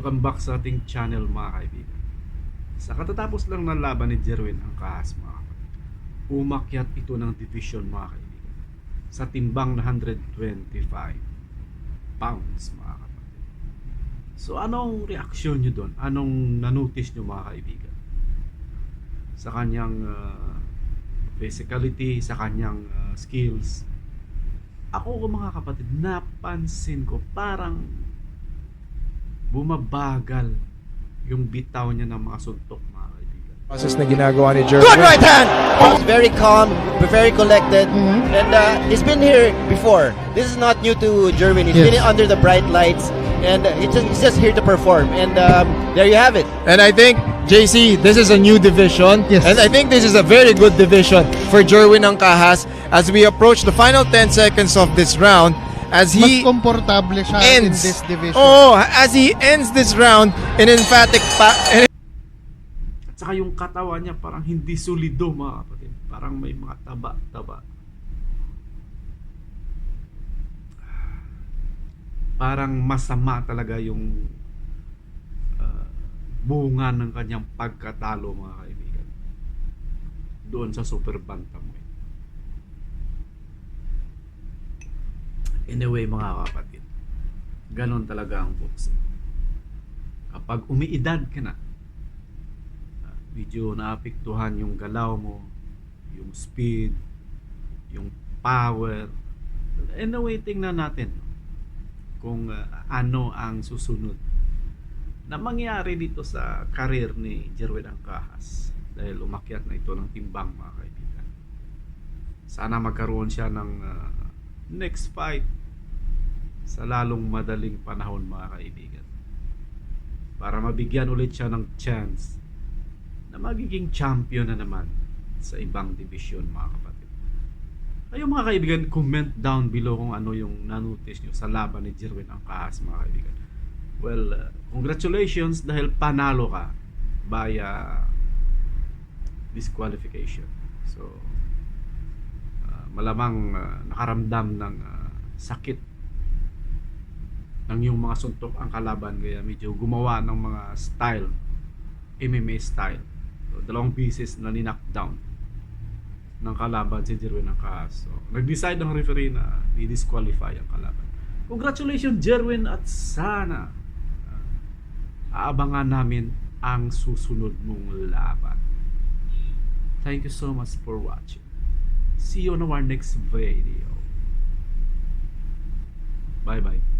back sa ating channel mga kaibigan. Sa katatapos lang ng laban ni Jerwin ang kahas mga kapatid. Umakyat ito ng division mga kaibigan. Sa timbang na 125 pounds mga kapatid. So anong reaksyon nyo doon? Anong nanotice nyo mga kaibigan? Sa kanyang uh, physicality, sa kanyang uh, skills. Ako ko mga kapatid, napansin ko parang bumabagal yung bitaw niya ng mga suntok mga kaibigan. Process na ginagawa ni Jeremy. Good right hand! He's very calm, very collected, and uh, he's been here before. This is not new to Germany. He's Yes. been under the bright lights, and uh, he's, just, he's just here to perform. And um, there you have it. And I think, JC, this is a new division. Yes. And I think this is a very good division for Jerwin Angkahas as we approach the final 10 seconds of this round as Mas he komportable siya ends. in this division. Oh, as he ends this round in emphatic pa- in At saka yung katawan niya parang hindi solido mga kapatid. Parang may mga taba-taba. Parang masama talaga yung uh, bunga ng kanyang pagkatalo mga kaibigan. Doon sa super bantamweight. Anyway mga kapatid, ganon talaga ang boxing. Kapag umiidad ka na, uh, medyo naapektuhan yung galaw mo, yung speed, yung power. Anyway, tingnan natin kung uh, ano ang susunod na mangyari dito sa karir ni Jerwin Angkahas dahil umakyat na ito ng timbang mga kaibigan. Sana magkaroon siya ng uh, next fight sa lalong madaling panahon mga kaibigan para mabigyan ulit siya ng chance na magiging champion na naman sa ibang division mga kapatid. Kayo mga kaibigan, comment down below kung ano yung nanotice nyo sa laban ni Jerwin Angkahas mga kaibigan. Well, uh, congratulations dahil panalo ka via disqualification. So, uh, malamang uh, nakaramdam ng uh, sakit ng yung mga suntok ang kalaban kaya medyo gumawa ng mga style MMA style so, dalawang pieces na ni-knockdown ng kalaban si Jerwin ng So, nag-decide ang referee na i-disqualify ang kalaban. Congratulations Jerwin at sana uh, aabangan namin ang susunod mong laban. Thank you so much for watching. See you on our next video. Bye bye.